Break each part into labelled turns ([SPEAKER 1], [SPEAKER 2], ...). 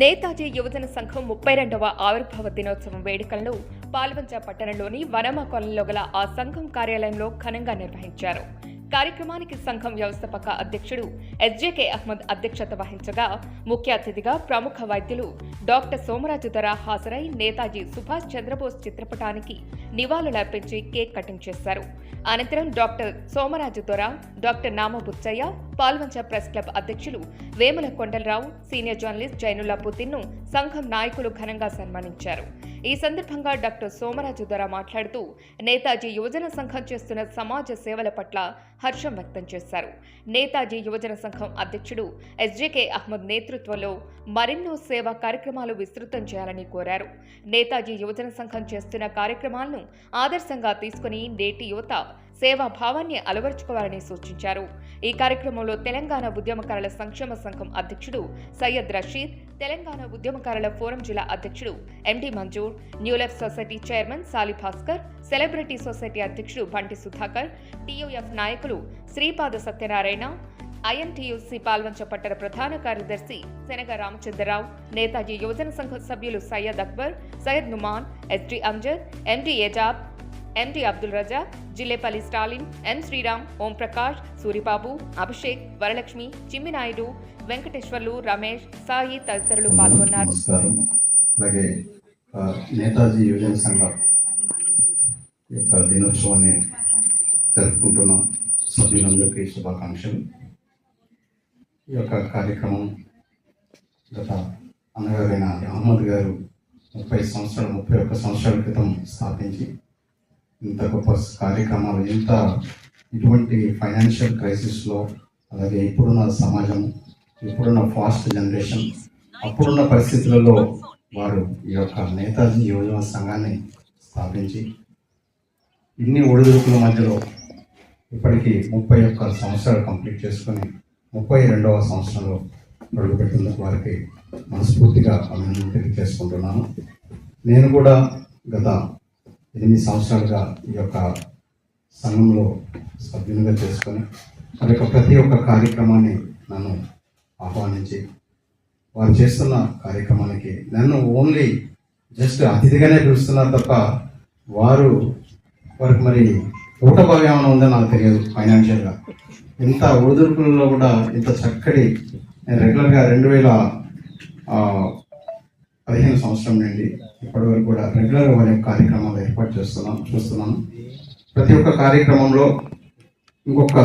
[SPEAKER 1] నేతాజీ యువజన సంఘం ముప్పై రెండవ ఆవిర్భావ దినోత్సవం వేడుకలను పాల్వంచ పట్టణంలోని వనమ కొలంలో గల ఆ సంఘం కార్యాలయంలో ఘనంగా నిర్వహించారు. కార్యక్రమానికి సంఘం వ్యవస్థాపక అధ్యక్షుడు ఎస్జేకే అహ్మద్ అధ్యక్షత వహించగా ముఖ్య అతిథిగా ప్రముఖ వైద్యులు డాక్టర్ సోమరాజు ధర హాజరై నేతాజీ సుభాష్ చంద్రబోస్ చిత్రపటానికి నివాళులర్పించి కేక్ కటింగ్ చేశారు. అనంతరం డాక్టర్ సోమరాజు దొర డాక్టర్ నామ బుచ్చయ్య పాల్వంచ ప్రెస్ క్లబ్ అధ్యక్షులు వేముల కొండలరావు సీనియర్ జర్నలిస్ట్ జైనుల్లా పుతిన్ను సంఘం నాయకులు ఘనంగా సన్మానించారు. ఈ సందర్భంగా డాక్టర్ సోమరాజు దొర మాట్లాడుతూ నేతాజీ యువజన సంఘం చేస్తున్న సమాజ సేవల పట్ల హర్షం వ్యక్తం చేశారు. నేతాజీ యువజన సంఘం అధ్యక్షుడు ఎస్జేకే అహ్మద్ నేతృత్వంలో మరెన్నో సేవా కార్యక్రమాలు విస్తృతం చేయాలని కోరారు. నేతాజీ యువజన సంఘం చేస్తున్న కార్యక్రమాలను ఆదర్శంగా తీసుకుని నేటి యువత సేవా భావాన్ని అలవర్చుకోవాలని సూచించారు. ఈ కార్యక్రమంలో తెలంగాణ ఉద్యమకారుల సంక్షేమ సంఘం అధ్యక్షుడు సయ్యద్ రషీద్ తెలంగాణ ఉద్యమకారుల ఫోరం జిల్లా అధ్యక్షుడు MD Manzoor new left society chairman Sali Bhaskar celebrity society అధ్యక్షుడు బంటి సుధాకర్ టీయూఎఫ్ నాయకులు శ్రీపాద సత్యనారాయణ ఐఎన్టీయూసీ పాల్వంచ పట్టణ ప్రధాన కార్యదర్శి శనగ రామచంద్రరావు నేతాజీ యువజన సంఘ సభ్యులు Syed Akbar Syed Numan SD Amjad MD Ejab MD Abdul Raza Jillepalli Stalin N Sriram Om Prakash Suribabu Abhishek Varalakshmi Chimminaidu Venkateswarlu Ramesh Sai తదితరులు పాల్గొన్నారు.
[SPEAKER 2] అలాగే నేతాజీ యువజన సంఘం యొక్క దినోత్సవాన్ని జరుపుకుంటున్న సభ్యులందరికీ శుభాకాంక్షలు. ఈ యొక్క కార్యక్రమం గత అన్నగారైన అహ్మద్ గారు ముప్పై సంవత్సరాలు ముప్పై ఒక్క సంవత్సరాల క్రితం స్థాపించి ఇంత గొప్ప కార్యక్రమాలు ఇంత ఇటువంటి ఫైనాన్షియల్ క్రైసిస్లో అలాగే ఇప్పుడున్న సమాజం ఇప్పుడున్న ఫాస్ట్ జనరేషన్ అప్పుడున్న పరిస్థితులలో వారు ఈ యొక్క నేతాజీ యువజన సంఘాన్ని స్థాపించి ఇన్ని ఒడిదుడుకుల మధ్యలో ఇప్పటికీ ముప్పై ఒక్క సంవత్సరాలు కంప్లీట్ చేసుకొని ముప్పై రెండవ సంవత్సరంలో అడుగుపెట్టినందుకు వారికి మనస్ఫూర్తిగా అభినందన తెలియజేసుకుంటున్నాను. నేను కూడా గత ఎనిమిది సంవత్సరాలుగా ఈ యొక్క సంఘంలో సభ్యునిగా చేసుకొని మరి యొక్క ప్రతి ఒక్క కార్యక్రమాన్ని నన్ను ఆహ్వానించి వారు చేస్తున్న కార్యక్రమానికి నన్ను ఓన్లీ జస్ట్ అతిథిగానే పిలుస్తున్నారు తప్ప వారు వారికి మరి ఊట భాగం ఉందో నాకు తెలియదు ఫైనాన్షియల్గా. ఇంత ఒడిదుడుకులలో కూడా ఇంత చక్కటి నేను రెగ్యులర్గా రెండు వేల పదిహేను సంవత్సరం నుండి ఇప్పటి వరకు కూడా రెగ్యులర్గా వారి కార్యక్రమాలు ఏర్పాటు చేస్తున్నాం చూస్తున్నాను ప్రతి ఒక్క కార్యక్రమంలో ఇంకొక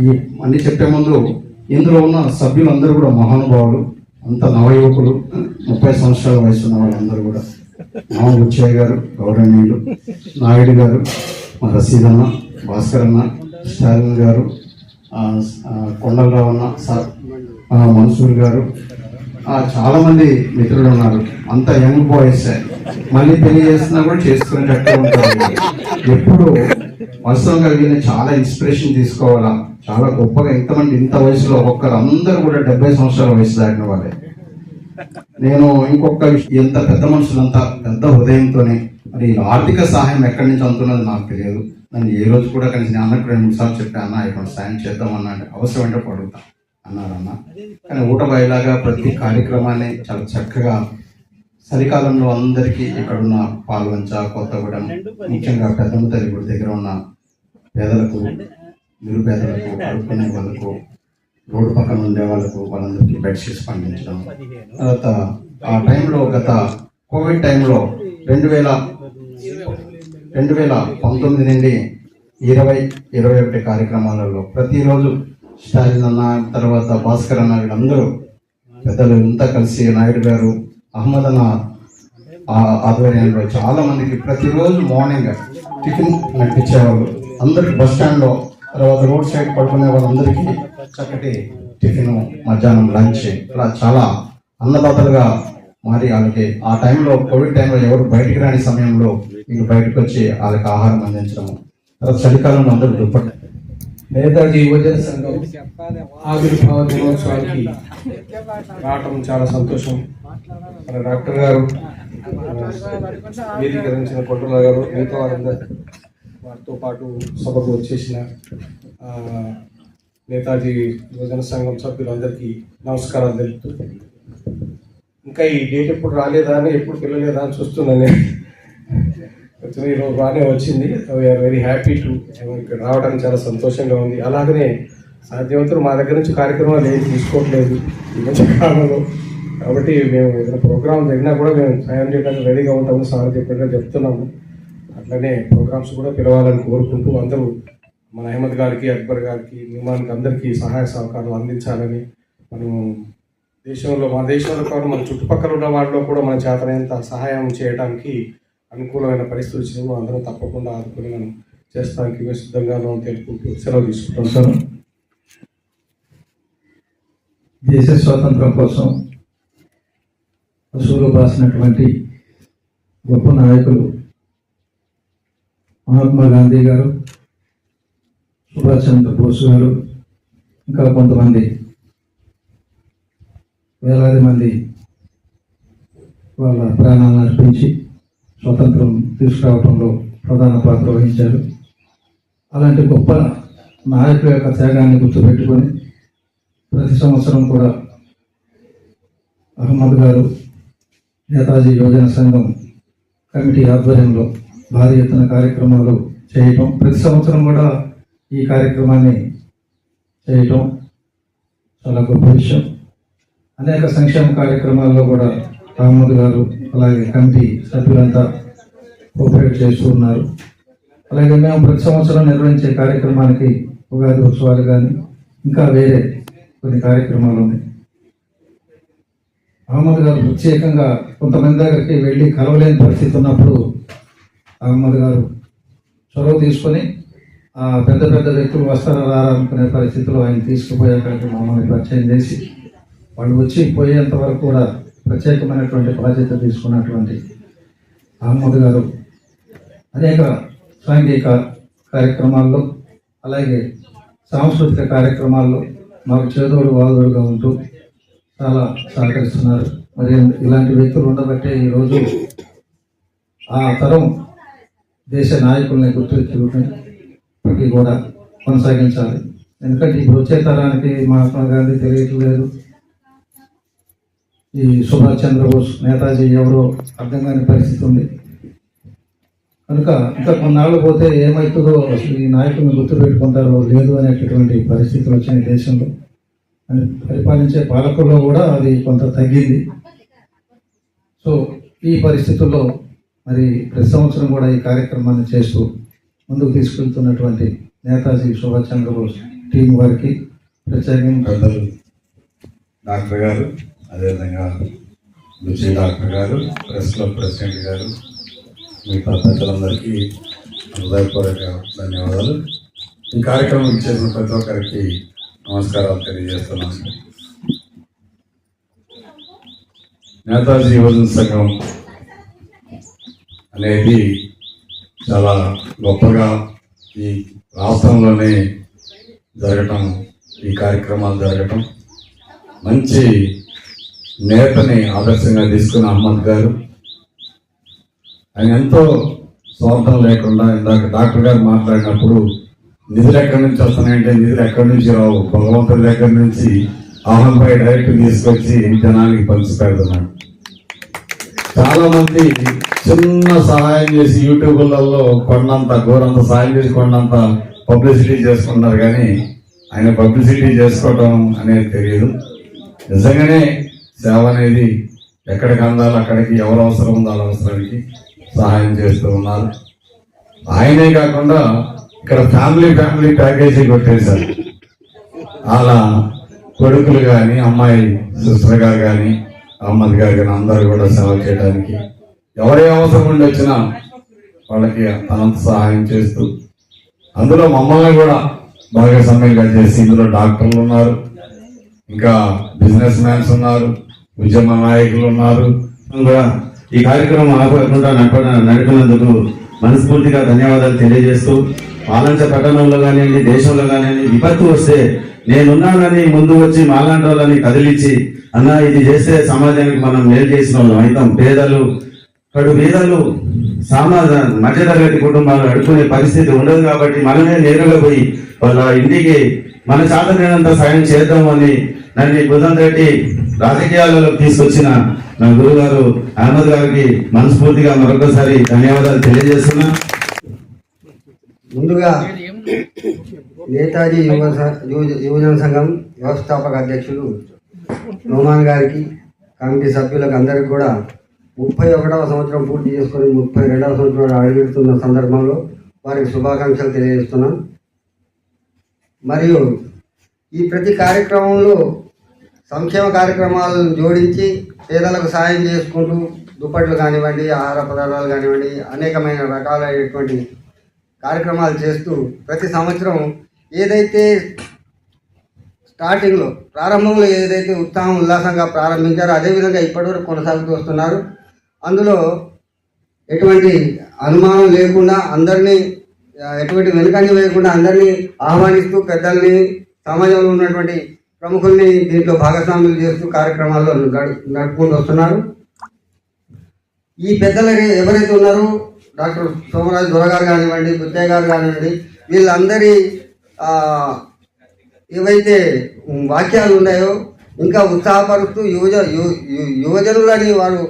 [SPEAKER 2] ఈ అన్ని చెప్పే ముందు ఇందులో ఉన్న సభ్యులందరూ కూడా మహానుభావులు అంత నవయువకులు ముప్పై సంవత్సరాల వయసు ఉన్న వాళ్ళందరూ కూడా. మామ బుచ్చయ్య గారు గౌరవనీయులు నాయుడు గారు మా రసీదన్న భాస్కర్ అన్న స్టాలిన్ గారు కొండలరావు అన్న సా- మన్సూర్ గారు. చాలామంది మిత్రులు ఉన్నారు. అంత యంగ్ బాయ్స్ మళ్ళీ పెళ్ళి చేస్తున్నా కూడా చేసుకునేటట్టు ఉంటారు. ఎప్పుడు వాస్తవంగా వీళ్ళని చాలా ఇన్స్పిరేషన్ తీసుకోవాలా? చాలా గొప్పగా ఇంతమంది ఇంత వయసులో ఒక్కరు అందరూ కూడా డెబ్బై సంవత్సరాల వయసు దాటిన వాళ్ళే. నేను ఇంకొక ఎంత పెద్ద మనుషులంతా పెద్ద హృదయంతోనే మరి ఆర్థిక సహాయం ఎక్కడి నుంచి అందుతున్నది నాకు తెలియదు. నన్ను ఏ రోజు కూడా కనీసం అన్నకు రెండు మూడు సార్లు చెప్పా అన్న ఇక్కడ సాయం చేద్దాం అంటే అవసరం అంటే పడుగుతా అన్నారు అన్న కానీ ఊట బయలాగా ప్రతి కార్యక్రమాన్ని చాలా చక్కగా చలికాలంలో అందరికీ ఇక్కడున్న పాల్వంచ కొత్తగూడెం ముఖ్యంగా పెద్దమ్మ తల్లి గుడి దగ్గర ఉన్న పేదలకు నిరుపేదలకు అడుక్కునే వాళ్ళకు రోడ్డు పక్కన ఉండే వాళ్ళకు వాళ్ళందరికీ బెడ్షీట్స్ పండించడం తర్వాత ఆ టైంలో గత కోవిడ్ టైంలో రెండు వేల రెండు వేల పంతొమ్మిది నుండి ఇరవై ఇరవై ఒకటి కార్యక్రమాలలో ప్రతిరోజు స్టాలిన్ అన్న తర్వాత భాస్కర్ అన్న వీళ్ళందరూ పెద్దలు ఇంతా కలిసి నాయుడు గారు అహ్మద్ అన్న ఆధ్వర్యంలో చాలా మందికి ప్రతిరోజు మార్నింగ్ టిఫిన్ నడిపించేవాళ్ళు. అందరికి బస్ స్టాండ్లో తర్వాత రోడ్ సైడ్ పడుకునే వాళ్ళందరికీ చక్కటి టిఫిన్ మధ్యాహ్నం లంచ్. ఇలా చాలా అన్నదాతలుగా మారి వాళ్ళకి ఆ టైంలో కోవిడ్ టైంలో ఎవరు బయటికి రాని సమయంలో ఇంక బయటకు వచ్చి వాళ్ళకి ఆహారం అందించడం తర్వాత చలికాలంలో అందరూ దుప్పటి
[SPEAKER 3] నేతాజీ యువజన సంఘం ఆవిర్భావ దినోత్సవానికి రావటం చాలా సంతోషం. మన డాక్టర్ గారు వేదిక ధరించిన కొట్టుల గారు మిగతా వారందరూ వారితో పాటు సభకు వచ్చేసిన నేతాజీ యువజన సంఘం సభ్యులందరికీ నమస్కారాలు తెలుపుతూ. ఇంకా ఈ డేట్ ఎప్పుడు రాలేదా అని ఎప్పుడు పిల్లలేదా అని చూస్తున్నాను కొంచెం ఈరోజు బాగానే వచ్చింది. వీఆర్ వెరీ హ్యాపీ టు ఇక్కడ రావడానికి చాలా సంతోషంగా ఉంది. అలాగనే సాధ్యవంతులు మా దగ్గర నుంచి కార్యక్రమాలు ఏం తీసుకోవట్లేదు. ఈ మధ్య కాలంలో. కాబట్టి మేము ఏదైనా ప్రోగ్రామ్ జరిగినా కూడా మేము సాయం చేయడానికి రెడీగా ఉంటాము. సార్ చెప్పినట్టుగా చెప్తున్నాము. అట్లనే ప్రోగ్రామ్స్ కూడా పిలవాలని కోరుకుంటూ అందరూ మన అహ్మద్ గారికి అక్బర్ గారికి నిమానికి అందరికీ సహాయ సహకారాలు అందించాలని మనం దేశంలో మన దేశంలో కాదు మన చుట్టుపక్కల ఉన్న వాటిలో కూడా మన చేతనంత సహాయం చేయడానికి అనుకూలమైన పరిస్థితి వచ్చినప్పుడు అందరం తప్పకుండా ఆదుకుని మనం చేస్తానికి మేము సిద్ధంగా తెలుపుకుంటూ సెలవు తీసుకుంటాం సార్.
[SPEAKER 4] దేశ స్వాతంత్రం కోసం పశువులు రాసినటువంటి గొప్ప నాయకులు మహాత్మా గాంధీ గారు సుభాష్ చంద్రబోస్ గారు ఇంకా కొంతమంది వేలాది మంది వాళ్ళ ప్రాణాలను అర్పించి స్వతంత్రం తీసుకురావడంలో ప్రధాన పాత్ర వహించారు. అలాంటి గొప్ప నాయకుల యొక్క త్యాగాన్ని గుర్తుపెట్టుకొని ప్రతి సంవత్సరం కూడా అహ్మద్ గారు నేతాజీ యువజన సంఘం కమిటీ ఆధ్వర్యంలో భారీ ఎత్తున కార్యక్రమాలు చేయటం ప్రతి సంవత్సరం కూడా ఈ కార్యక్రమాన్ని చేయటం చాలా గొప్ప విషయం. అనేక సంక్షేమ కార్యక్రమాల్లో కూడా రామ్మూర్తి గారు అలాగే కమిటీ సభ్యులంతా కోఆపరేట్ చేస్తూ ఉన్నారు. అలాగే మేము ప్రతి సంవత్సరం నిర్వహించే కార్యక్రమానికి ఉగాది ఉత్సవాలు కానీ ఇంకా వేరే కొన్ని కార్యక్రమాలు ఉన్నాయి. అహ్మద్ గారు ప్రత్యేకంగా కొంతమంది దగ్గరికి వెళ్ళి కలవలేని పరిస్థితి ఉన్నప్పుడు అహ్మద్ గారు చొరవ తీసుకొని ఆ పెద్ద పెద్ద వ్యక్తులు వస్తారా రారా అనుకునే పరిస్థితిలో ఆయన తీసుకుపోయాక మమ్మల్ని పరిచయం చేసి వాళ్ళు వచ్చి పోయేంత వరకు కూడా ప్రత్యేకమైనటువంటి బాధ్యత తీసుకున్నటువంటి అహ్మద్ గారు అనేక సాంఘిక కార్యక్రమాల్లో అలాగే సాంస్కృతిక కార్యక్రమాల్లో మాకు చేదోడు వాదోడుగా ఉంటూ చాలా సహకరిస్తున్నారు. మరి ఇలాంటి వ్యక్తులు ఉండబట్టే ఈరోజు ఆ తరం దేశ నాయకుల్ని గుర్తించుకుంటే ఇప్పటికీ కూడా కొనసాగించాలి. ఎందుకంటే ఇప్పుడు వచ్చే తరానికి మహాత్మా గాంధీ తెలియట్లేదు. ఈ సుభాష్ చంద్రబోస్ నేతాజీ ఎవరో అర్థం కాని పరిస్థితి ఉంది. కనుక ఇంకా కొన్నాళ్ళు పోతే ఏమవుతుందో అసలు ఈ నాయకులను గుర్తుపెట్టుకుంటారో లేదు అనేటటువంటి పరిస్థితులు వచ్చినాయి దేశంలో. అని పరిపాలించే పాలకుల్లో కూడా అది కొంత తగ్గింది. సో ఈ పరిస్థితుల్లో మరి ప్రతి సంవత్సరం కూడా ఈ కార్యక్రమాన్ని చేస్తూ ముందుకు తీసుకెళ్తున్నటువంటి నేతాజీ సుభాష్ చంద్రబోస్ టీం వారికి ప్రత్యేకంగా
[SPEAKER 2] డాక్టర్ గారు అదేవిధంగా రుచి డాక్టర్ గారు ప్రెస్ క్లబ్ ప్రెసిడెంట్ గారు మీ పెద్దలందరికీ హృదయపూర్వక ధన్యవాదాలు. ఈ కార్యక్రమం ఇచ్చేసిన ప్రతి ఒక్కరికి నమస్కారాలు తెలియజేస్తున్నాను నేతాజీ యువజన సంఘం అనేది చాలా గొప్పగా ఈ రాష్ట్రంలోనే జరగటం ఈ కార్యక్రమాలు జరగటం మంచి నేతని ఆదర్శంగా తీసుకున్న అహ్మద్ గారు. ఆయన ఎంతో స్వార్థం లేకుండా ఇందాక డాక్టర్ గారు మాట్లాడినప్పుడు నిధులు ఎక్కడి నుంచి వస్తున్నాయంటే నిధులు ఎక్కడి నుంచి రావు? భగవంతుడి దగ్గర నుంచి అహ్మద్ భాయ్ డైరెక్ట్ తీసుకొచ్చి జనానికి పంచి పెడుతున్నాడు చాలా మంది చిన్న సహాయం చేసి యూట్యూబ్లలో కొండంత ఘోరంత సహాయం చేసి కొండంత పబ్లిసిటీ చేసుకుంటారు కానీ ఆయన పబ్లిసిటీ చేసుకోవడం అనేది తెలియదు. నిజంగానే సేవ అనేది ఎక్కడికి అందాలి అక్కడికి ఎవరు అవసరం ఉందో అవసరానికి సహాయం చేస్తూ ఉన్నారు. ఆయనే కాకుండా ఇక్కడ ఫ్యామిలీ ఫ్యామిలీ ప్యాకేజీ కొట్టేశారు. అలా కొడుకులు కానీ అమ్మాయి సిస్టర్ గారు కానీ అమ్మది గారు కానీ అందరూ కూడా సేవ చేయడానికి ఎవరే అవసరం ఉండి వచ్చినా వాళ్ళకి తనంత సహాయం చేస్తూ అందులో మమ్మల్ని కూడా భాగస్వామ్యంగా చేసి ఇందులో డాక్టర్లు ఉన్నారు. ఇంకా బిజినెస్ మ్యాన్స్ ఉన్నారు. ఉద్యమ నాయకులు ఉన్నారు.
[SPEAKER 5] కూడా ఈ కార్యక్రమం ఆపకుండా నడిపినందుకు మనస్ఫూర్తిగా ధన్యవాదాలు తెలియజేస్తూ మాలంచ పట్టణంలో కానివ్వండి దేశంలో కానివ్వండి విపత్తు వస్తే నేనున్నానని ముందు వచ్చి మాలాంటి వాళ్ళని కదిలించి అన్న ఇది చేస్తే సమాజానికి మనం మేలు చేసిన వాళ్ళం అయితాం పేదలు కడు పేదలు సామాజ మధ్యతరగతి కుటుంబాలు అడుకునే పరిస్థితి ఉండదు కాబట్టి మనమే నేరుగా పోయి వాళ్ళ ఇంటికి మన చేతనైనంత సాయం చేద్దామని నన్ను బుధన్ రెడ్డి రాజకీయాలలో తీసుకొచ్చిన నా గురువు గారు అహ్మద్ గారికి మనస్ఫూర్తిగా మరొకసారి ధన్యవాదాలు తెలియజేస్తున్నా.
[SPEAKER 6] ముందుగా నేతాజీ యువ యువజన సంఘం వ్యవస్థాపక అధ్యక్షులు నోమాన్ గారికి కమిటీ సభ్యులకు అందరికీ కూడా ముప్పై ఒకటవ సంవత్సరం పూర్తి చేసుకొని ముప్పై రెండవ సంవత్సరం అడుగుతున్న సందర్భంలో వారికి శుభాకాంక్షలు తెలియజేస్తున్నాం. మరియు ఈ ప్రతి కార్యక్రమంలో సంక్షేమ కార్యక్రమాలను జోడించి పేదలకు సాయం చేసుకుంటూ దుప్పట్లు కానివ్వండి ఆహార పదార్థాలు కానివ్వండి అనేకమైన రకాలైనటువంటి కార్యక్రమాలు చేస్తూ ప్రతి సంవత్సరం ఏదైతే స్టార్టింగ్లో ప్రారంభంలో ఏదైతే ఉత్సాహం ఉల్లాసంగా ప్రారంభించారో అదేవిధంగా ఇప్పటివరకు కొనసాగుతూ వస్తున్నారు. అందులో ఎటువంటి అనుమానం లేకుండా అందరినీ ఎటువంటి వెనుకంజ వేయకుండా అందరినీ ఆహ్వానిస్తూ పెద్దల్ని సమాజంలో ఉన్నటువంటి ప్రముఖుల్ని దీంట్లో భాగస్వాములు చేస్తూ కార్యక్రమాల్లో నడుపుకుంటూ వస్తున్నారు. ఈ పెద్దలు ఎవరైతే ఉన్నారో డాక్టర్ సోమరాజు దొర గారు కానివ్వండి బుద్ధయ్య గారు కానివ్వండి వీళ్ళందరి ఏవైతే వాక్యాలు ఉన్నాయో ఇంకా ఉత్సాహపరుస్తూ యువజ యువజనులని వారు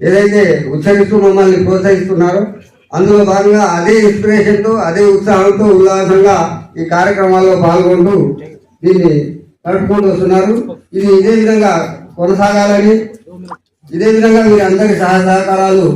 [SPEAKER 6] ఏదైతే ఉచ్చరిస్తూ మమ్మల్ని ప్రోత్సహిస్తున్నారో అందులో భాగంగా అదే ఇన్స్పిరేషన్తో అదే ఉత్సాహంతో ఉల్లాసంగా ఈ కార్యక్రమాల్లో పాల్గొంటూ దీన్ని నడుపుకుంటూ వస్తున్నారు. ఇది ఇదే విధంగా కొనసాగాలని ఇదే విధంగా మీరు అందరి సహ సహకారాలు